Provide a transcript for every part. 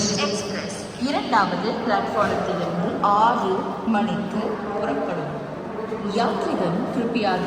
Express இரண்டாவது பிளாட்ஃபாரத்திலிருந்து ஆறு மணிக்கு புறப்படும். யாத்ரிகன் கிருப்பியாக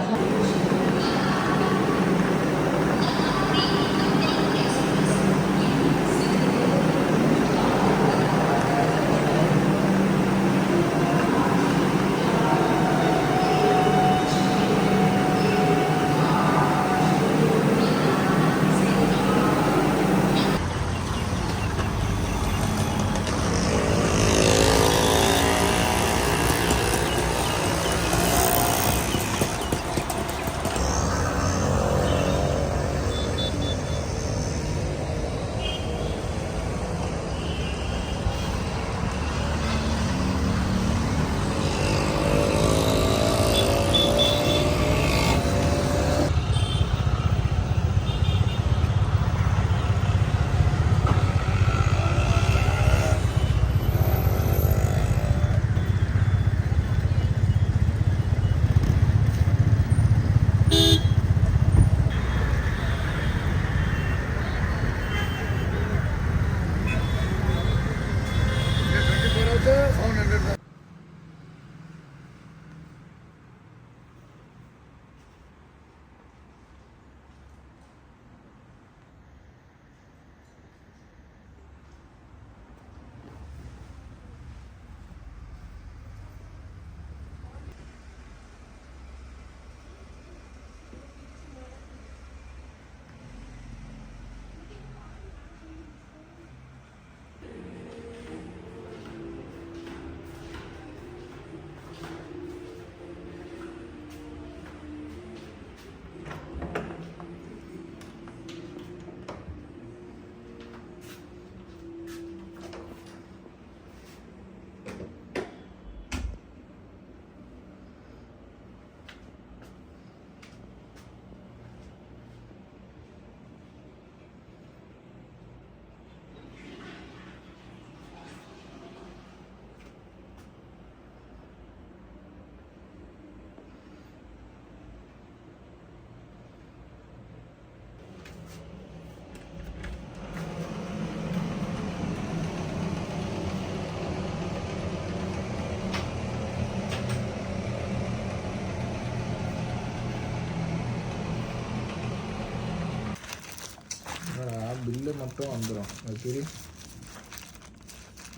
பில்லு மட்டும் வந்துடும் அது சரி.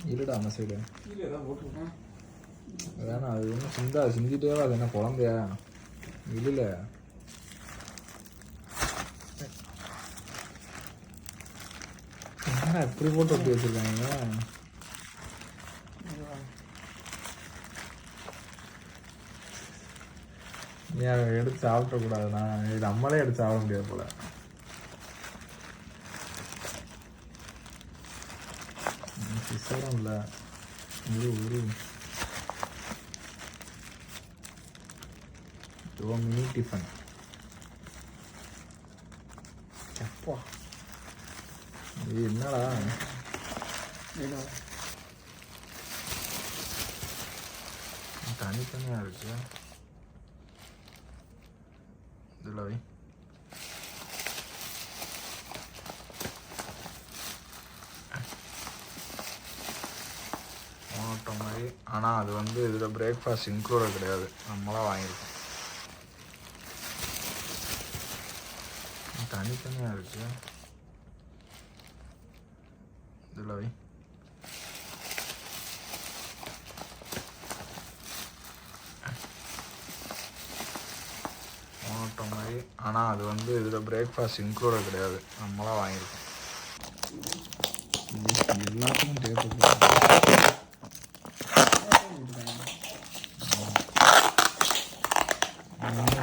இருடா அந்த சைடு வேணாம் அது ஒன்றும் சிந்தா சிந்திட்டே அது என்ன குழந்தையா? இல்ல. என்ன இப்படி போட்டு ஒட்டி வச்சிருக்காங்க? ஏன் எடுத்து சாப்பிடக்கூடாதுண்ணா. இது நம்மளே எடுத்து சாப்பிட முடியாது போல. சிசரும் இல்லை ஒரு ஒரு இதோ மினி டிஃபன். அப்பா இது என்னடா? தனித்தனியாக இருக்கு. இதில் வை. மாதிரி. ஆனால் அது வந்து இதில் பிரேக்ஃபாஸ்ட் இன்க்ளூடட் கிடையாது. நம்மளாம் வாங்கியிருக்கோம். தனித்தனியாக இருக்கு. இதில் வை. மோனோட்டோ மாதிரி. ஆனால் அது வந்து இதில் பிரேக்ஃபாஸ்ட் இன்க்ளூடட் கிடையாது. நம்மளாம் வாங்கியிருக்கோம். எல்லாத்துக்கும் டேபிள்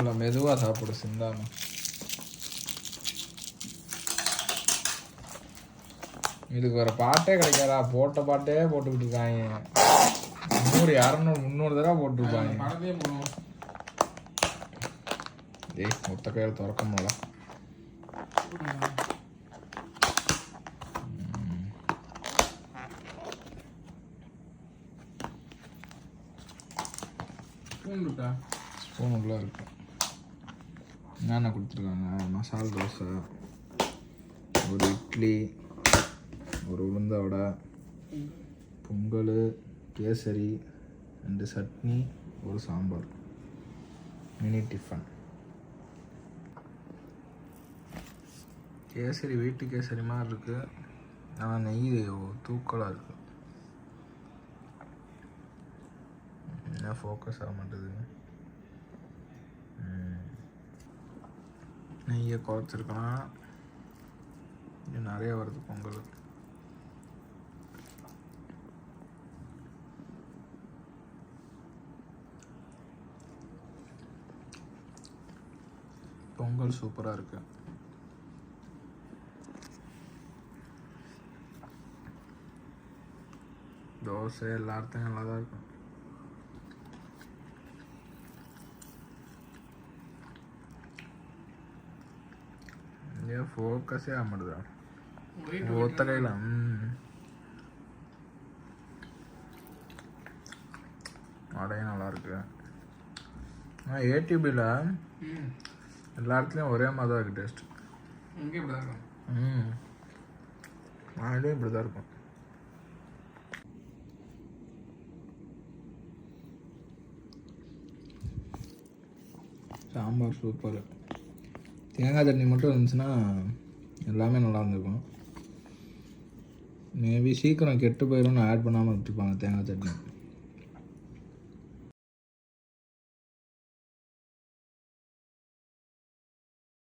இல்லை மெதுவாக சாப்பிடு சிந்தாம இதுக்கு வேற பாட்டே கிடைக்காதா? போட்ட பாட்டே போட்டுக்கிட்டு இருக்காங்க முந்நூறு இரநூறு முந்நூறு தடவை போட்டுருப்பாங்க. ஏய் மொத்த கையில் திறக்க முடியல. ஸ்பூன் உள்ள இருக்கு. என்னென்ன கொடுத்துருக்காங்க? மசால் தோசை ஒரு இட்லி ஒரு உளுந்த வடை பொங்கல் கேசரி ரெண்டு சட்னி ஒரு சாம்பார். Mini tiffin. கேசரி வீட்டு கேசரி மாதிரி இருக்குது ஆனால் நெய் தூக்கலாக இருக்குது என்ன ஃபோக்கஸ் ஆக மாட்டேதுங்க நெய்யை குறைச்சிருக்கலாம். இன்னும் நிறைய வருது பொங்கல் பொங்கல் சூப்பராக இருக்கு. தோசை எல்லாத்தையும் நல்லா தான் இருக்கும். ஏன் ஃபோக்கஸே ஆக மாட்டுதா ஒரே ஒத்த கையில் ம் வடையும் நல்லா இருக்கு ஆனால் ஏடிபியில் எல்லா இடத்துலையும் ஒரே மாதிரி தான் இருக்குது டேஸ்ட் இங்கே இப்படி தான் இருக்கும் ம் நாளையும் இப்படி தான் இருக்கும் சாம்பார் சூப்பர் தேங்காய் சட்னி மட்டும் இருந்துச்சுன்னா எல்லாமே நல்லா இருந்திருக்கும். மேபி சீக்கிரம் கெட்டு போயிடும்னு ஆட் பண்ணாமல் விட்டுருப்பாங்க தேங்காய் சட்னி.